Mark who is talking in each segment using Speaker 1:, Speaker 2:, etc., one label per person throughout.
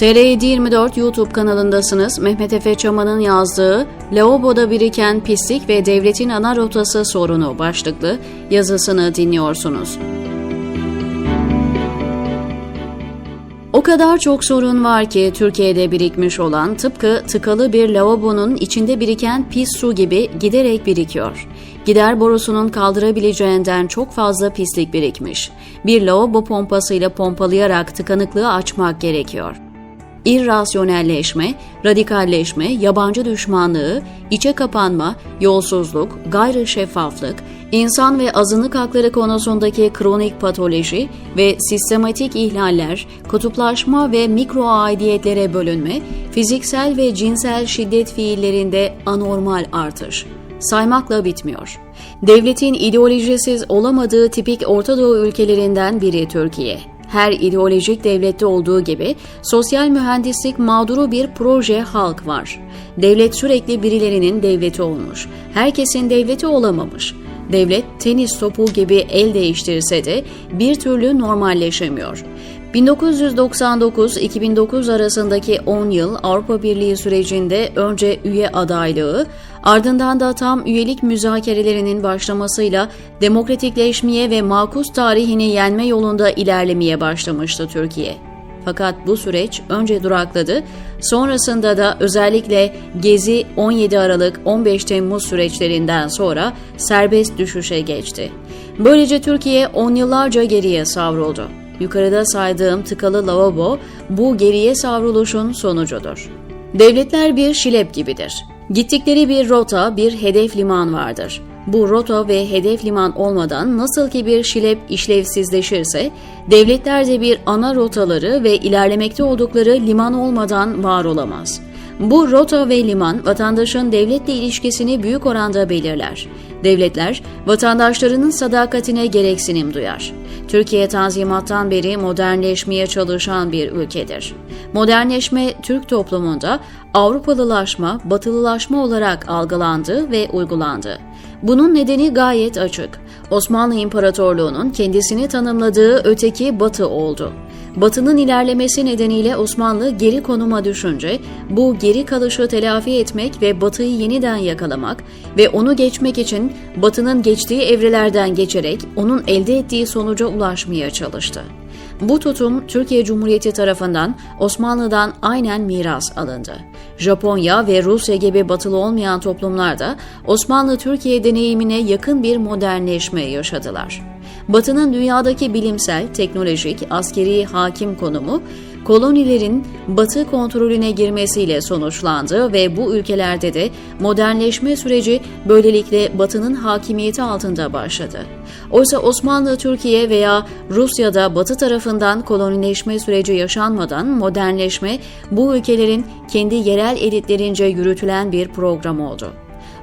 Speaker 1: TR724 YouTube kanalındasınız. Mehmet Efe Çaman'ın yazdığı Lavaboda biriken pislik ve devletin ana rotası sorunu başlıklı yazısını dinliyorsunuz. O kadar çok sorun var ki Türkiye'de birikmiş olan tıpkı tıkalı bir lavabonun içinde biriken pis su gibi giderek birikiyor. Gider borusunun kaldırabileceğinden çok fazla pislik birikmiş. Bir lavabo pompasıyla pompalayarak tıkanıklığı açmak gerekiyor. İrrasyonelleşme, radikalleşme, yabancı düşmanlığı, içe kapanma, yolsuzluk, gayrı şeffaflık, insan ve azınlık hakları konusundaki kronik patoloji ve sistematik ihlaller, kutuplaşma ve mikro aidiyetlere bölünme, fiziksel ve cinsel şiddet fiillerinde anormal artış. Saymakla bitmiyor. Devletin ideolojisiz olamadığı tipik Orta Doğu ülkelerinden biri Türkiye her ideolojik devlette olduğu gibi sosyal mühendislik mağduru bir proje halk var. Devlet sürekli birilerinin devleti olmuş. Herkesin devleti olamamış. Devlet tenis topu gibi el değiştirse de bir türlü normalleşemiyor. 1999-2009 arasındaki 10 yıl Avrupa Birliği sürecinde önce üye adaylığı, ardından da tam üyelik müzakerelerinin başlamasıyla demokratikleşmeye ve makus tarihini yenme yolunda ilerlemeye başlamıştı Türkiye. Fakat bu süreç önce durakladı, sonrasında da özellikle Gezi 17 Aralık 15 Temmuz süreçlerinden sonra serbest düşüşe geçti. Böylece Türkiye 10 yıllarca geriye savruldu. Yukarıda saydığım tıkalı lavabo bu geriye savruluşun sonucudur. Devletler bir şilep gibidir. Gittikleri bir rota, bir hedef liman vardır. Bu rota ve hedef liman olmadan nasıl ki bir şilep işlevsizleşirse, devletler de bir ana rotaları ve ilerlemekte oldukları liman olmadan var olamaz. Bu rota ve liman vatandaşın devletle ilişkisini büyük oranda belirler. Devletler vatandaşlarının sadakatine gereksinim duyar. Türkiye tanzimattan beri modernleşmeye çalışan bir ülkedir. Modernleşme Türk toplumunda Avrupalılaşma, batılılaşma olarak algılandı ve uygulandı. Bunun nedeni gayet açık. Osmanlı İmparatorluğu'nun kendisini tanımladığı öteki batı oldu. Batı'nın ilerlemesi nedeniyle Osmanlı geri konuma düşünce bu geri kalışı telafi etmek ve Batı'yı yeniden yakalamak ve onu geçmek için Batı'nın geçtiği evrelerden geçerek onun elde ettiği sonuca ulaşmaya çalıştı. Bu tutum Türkiye Cumhuriyeti tarafından Osmanlı'dan aynen miras alındı. Japonya ve Rusya gibi batılı olmayan toplumlar da Osmanlı-Türkiye deneyimine yakın bir modernleşme yaşadılar. Batı'nın dünyadaki bilimsel, teknolojik, askeri hakim konumu kolonilerin Batı kontrolüne girmesiyle sonuçlandı ve bu ülkelerde de modernleşme süreci böylelikle Batı'nın hakimiyeti altında başladı. Oysa Osmanlı, Türkiye veya Rusya'da Batı tarafından kolonileşme süreci yaşanmadan modernleşme bu ülkelerin kendi yerel elitlerince yürütülen bir program oldu.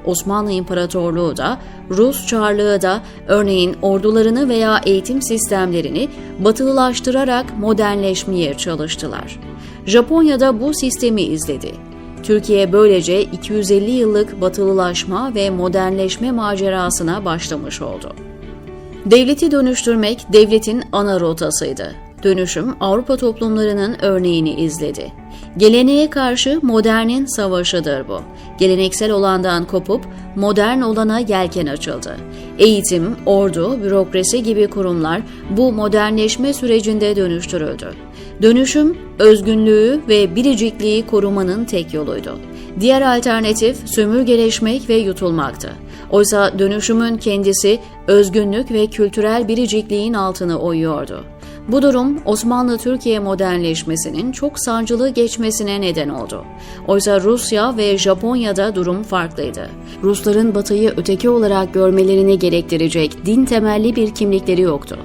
Speaker 1: Osmanlı İmparatorluğu da, Rus Çarlığı da örneğin ordularını veya eğitim sistemlerini batılılaştırarak modernleşmeye çalıştılar. Japonya'da bu sistemi izledi. Türkiye böylece 250 yıllık batılılaşma ve modernleşme macerasına başlamış oldu. Devleti dönüştürmek devletin ana rotasıydı. Dönüşüm Avrupa toplumlarının örneğini izledi. Geleneğe karşı modernin savaşıdır bu. Geleneksel olandan kopup modern olana yelken açıldı. Eğitim, ordu, bürokrasi gibi kurumlar bu modernleşme sürecinde dönüştürüldü. Dönüşüm, özgünlüğü ve biricikliği korumanın tek yoluydu. Diğer alternatif sömürgeleşmek ve yutulmaktı. Oysa dönüşümün kendisi özgünlük ve kültürel biricikliğin altını oyuyordu. Bu durum Osmanlı-Türkiye modernleşmesinin çok sancılı geçmesine neden oldu. Oysa Rusya ve Japonya'da durum farklıydı. Rusların Batı'yı öteki olarak görmelerini gerektirecek din temelli bir kimlikleri yoktu.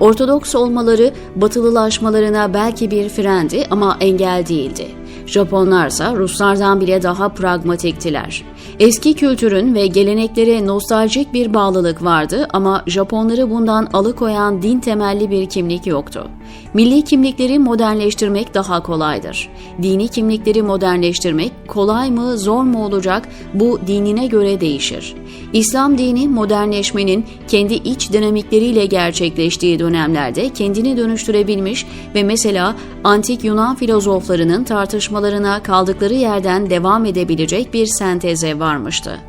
Speaker 1: Ortodoks olmaları batılılaşmalarına belki bir frendi ama engel değildi. Japonlarsa Ruslardan bile daha pragmatiktiler. Eski kültürün ve geleneklere nostaljik bir bağlılık vardı ama Japonları bundan alıkoyan din temelli bir kimlik yoktu. Milli kimlikleri modernleştirmek daha kolaydır. Dini kimlikleri modernleştirmek kolay mı, zor mu olacak bu dinine göre değişir. İslam dini modernleşmenin kendi iç dinamikleriyle gerçekleştiği dönemlerde kendini dönüştürebilmiş ve mesela antik Yunan filozoflarının tartışmalarına kaldıkları yerden devam edebilecek bir senteze varmıştı.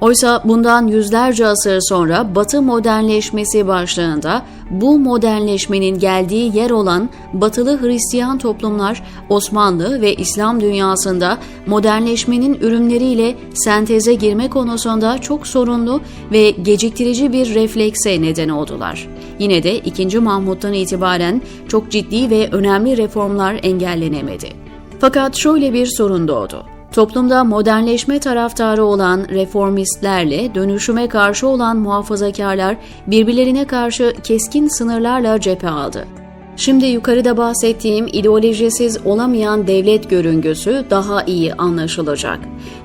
Speaker 1: Oysa bundan yüzlerce asır sonra Batı modernleşmesi başlığında bu modernleşmenin geldiği yer olan batılı Hristiyan toplumlar Osmanlı ve İslam dünyasında modernleşmenin ürünleriyle senteze girme konusunda çok sorunlu ve geciktirici bir reflekse neden oldular. Yine de 2. Mahmut'tan itibaren çok ciddi ve önemli reformlar engellenemedi. Fakat şöyle bir sorun doğdu. Toplumda modernleşme taraftarı olan reformistlerle dönüşüme karşı olan muhafazakarlar birbirlerine karşı keskin sınırlarla cephe aldı. Şimdi yukarıda bahsettiğim ideolojisiz olamayan devlet görüngüsü daha iyi anlaşılacak.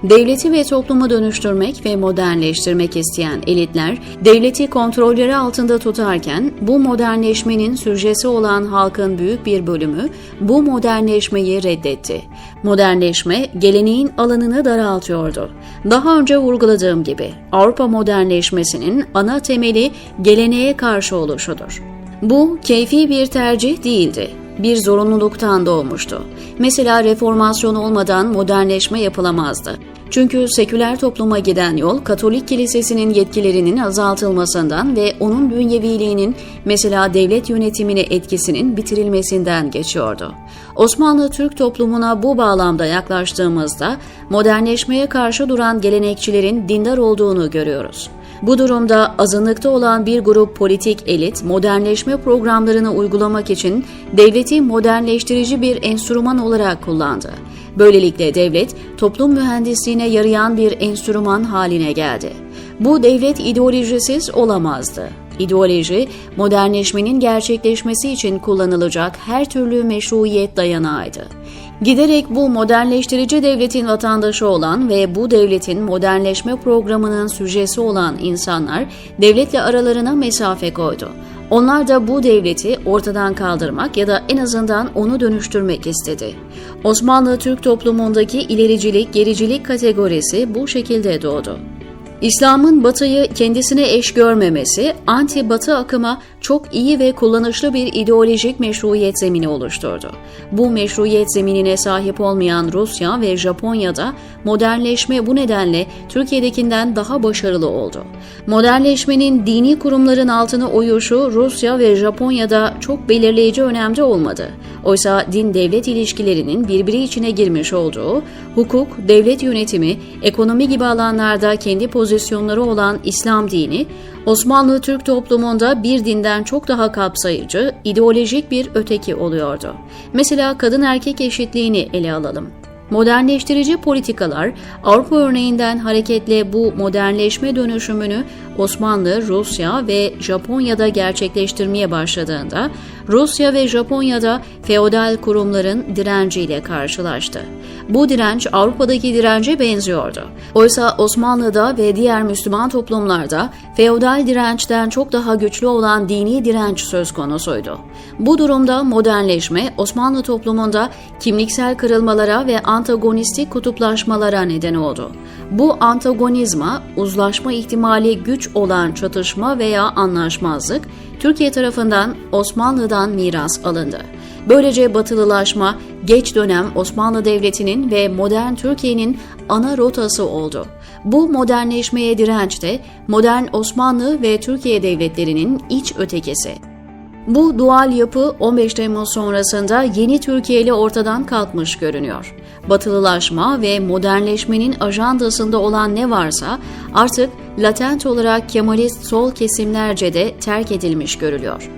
Speaker 1: Devleti ve toplumu dönüştürmek ve modernleştirmek isteyen elitler, devleti kontrolleri altında tutarken bu modernleşmenin süjesi olan halkın büyük bir bölümü bu modernleşmeyi reddetti. Modernleşme geleneğin alanını daraltıyordu. Daha önce vurguladığım gibi Avrupa modernleşmesinin ana temeli geleneğe karşı oluşudur. Bu keyfi bir tercih değildi. Bir zorunluluktan doğmuştu. Mesela reformasyon olmadan modernleşme yapılamazdı. Çünkü seküler topluma giden yol Katolik Kilisesi'nin yetkilerinin azaltılmasından ve onun bünyeviliğinin mesela devlet yönetimine etkisinin bitirilmesinden geçiyordu. Osmanlı Türk toplumuna bu bağlamda yaklaştığımızda modernleşmeye karşı duran gelenekçilerin dindar olduğunu görüyoruz. Bu durumda azınlıkta olan bir grup politik elit modernleşme programlarını uygulamak için devleti modernleştirici bir enstrüman olarak kullandı. Böylelikle devlet toplum mühendisliğine yarayan bir enstrüman haline geldi. Bu devlet ideolojisiz olamazdı. İdeoloji, modernleşmenin gerçekleşmesi için kullanılacak her türlü meşruiyet dayanağıydı. Giderek bu modernleştirici devletin vatandaşı olan ve bu devletin modernleşme programının süjesi olan insanlar devletle aralarına mesafe koydu. Onlar da bu devleti ortadan kaldırmak ya da en azından onu dönüştürmek istedi. Osmanlı Türk toplumundaki ilericilik, gericilik kategorisi bu şekilde doğdu. İslam'ın Batı'yı kendisine eş görmemesi, anti-Batı akıma çok iyi ve kullanışlı bir ideolojik meşruiyet zemini oluşturdu. Bu meşruiyet zeminine sahip olmayan Rusya ve Japonya'da modernleşme bu nedenle Türkiye'dekinden daha başarılı oldu. Modernleşmenin dini kurumların altına uyuşu Rusya ve Japonya'da çok belirleyici önemde olmadı. Oysa din-devlet ilişkilerinin birbiri içine girmiş olduğu, hukuk, devlet yönetimi, ekonomi gibi alanlarda kendi pozisyonları olan İslam dini, Osmanlı Türk toplumunda bir dinden çok daha kapsayıcı, ideolojik bir öteki oluyordu. Mesela kadın erkek eşitliğini ele alalım. Modernleştirici politikalar Avrupa örneğinden hareketle bu modernleşme dönüşümünü Osmanlı, Rusya ve Japonya'da gerçekleştirmeye başladığında Rusya ve Japonya'da feodal kurumların direnciyle karşılaştı. Bu direnç Avrupa'daki dirence benziyordu. Oysa Osmanlı'da ve diğer Müslüman toplumlarda feodal dirençten çok daha güçlü olan dini direnç söz konusuydu. Bu durumda modernleşme Osmanlı toplumunda kimliksel kırılmalara ve antagonistik kutuplaşmalara neden oldu. Bu antagonizma, uzlaşma ihtimali güç olan çatışma veya anlaşmazlık Türkiye tarafından Osmanlı'dan miras alındı. Böylece batılılaşma geç dönem Osmanlı Devleti'nin ve modern Türkiye'nin ana rotası oldu. Bu modernleşmeye direnç de modern Osmanlı ve Türkiye devletlerinin iç ötekisi. Bu dual yapı 15 Temmuz sonrasında yeni Türkiye ile ortadan kalkmış görünüyor. Batılılaşma ve modernleşmenin ajandasında olan ne varsa artık latent olarak Kemalist sol kesimlerce de terk edilmiş görülüyor.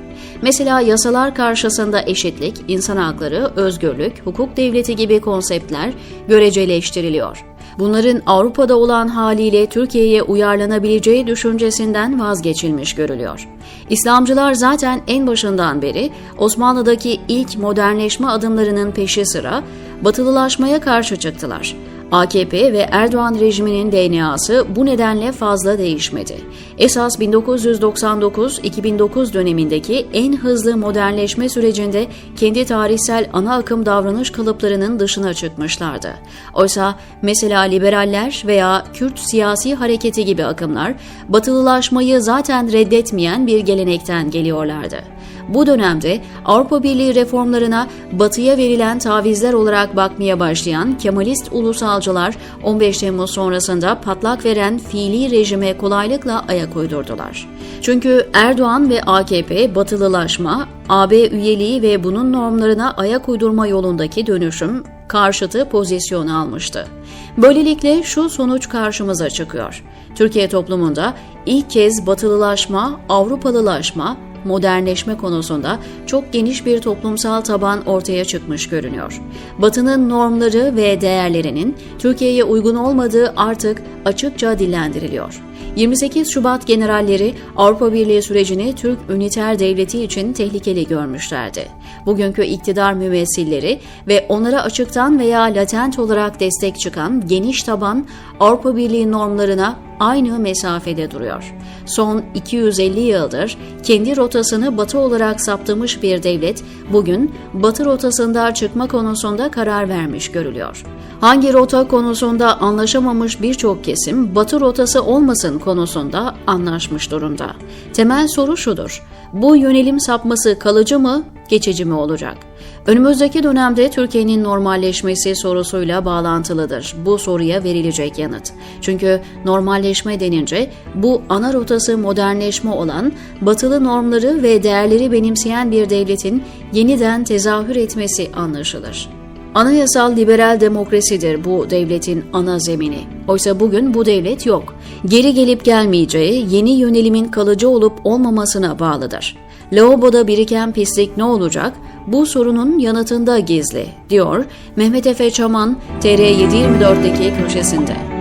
Speaker 1: Mesela yasalar karşısında eşitlik, insan hakları, özgürlük, hukuk devleti gibi konseptler göreceleştiriliyor. Bunların Avrupa'da olan haliyle Türkiye'ye uyarlanabileceği düşüncesinden vazgeçilmiş görülüyor. İslamcılar zaten en başından beri Osmanlı'daki ilk modernleşme adımlarının peşi sıra batılılaşmaya karşı çıktılar. AKP ve Erdoğan rejiminin DNA'sı bu nedenle fazla değişmedi. Esas 1999-2009 dönemindeki en hızlı modernleşme sürecinde kendi tarihsel ana akım davranış kalıplarının dışına çıkmışlardı. Oysa mesela liberaller veya Kürt siyasi hareketi gibi akımlar batılılaşmayı zaten reddetmeyen bir gelenekten geliyorlardı. Bu dönemde Avrupa Birliği reformlarına batıya verilen tavizler olarak bakmaya başlayan Kemalist ulusalcılar 15 Temmuz sonrasında patlak veren fiili rejime kolaylıkla ayak uydurdular. Çünkü Erdoğan ve AKP batılılaşma, AB üyeliği ve bunun normlarına ayak uydurma yolundaki dönüşüm karşıtı pozisyon almıştı. Böylelikle şu sonuç karşımıza çıkıyor. Türkiye toplumunda ilk kez batılılaşma, Avrupalılaşma, modernleşme konusunda çok geniş bir toplumsal taban ortaya çıkmış görünüyor. Batı'nın normları ve değerlerinin Türkiye'ye uygun olmadığı artık açıkça dillendiriliyor. 28 Şubat generalleri Avrupa Birliği sürecini Türk üniter devleti için tehlikeli görmüşlerdi. Bugünkü iktidar mümessilleri ve onlara açıktan veya latent olarak destek çıkan geniş taban Avrupa Birliği normlarına aynı mesafede duruyor. Son 250 yıldır kendi rotasını batı olarak saptamış bir devlet bugün batı rotasında çıkma konusunda karar vermiş görülüyor. Hangi rota konusunda anlaşamamış birçok kesim batı rotası olmasın konusunda anlaşmış durumda. Temel soru şudur. Bu yönelim sapması kalıcı mı, geçici mi olacak? Önümüzdeki dönemde Türkiye'nin normalleşmesi sorusuyla bağlantılıdır bu soruya verilecek yanıt. Çünkü normalleşme denince bu ana rotası modernleşme olan batılı normları ve değerleri benimseyen bir devletin yeniden tezahür etmesi anlaşılır. Anayasal liberal demokrasidir bu devletin ana zemini. Oysa bugün bu devlet yok. Geri gelip gelmeyeceği yeni yönelimin kalıcı olup olmamasına bağlıdır. Lavaboda biriken pislik ne olacak? Bu sorunun yanıtında gizli, diyor Mehmet Efe Çaman TR724'deki köşesinde.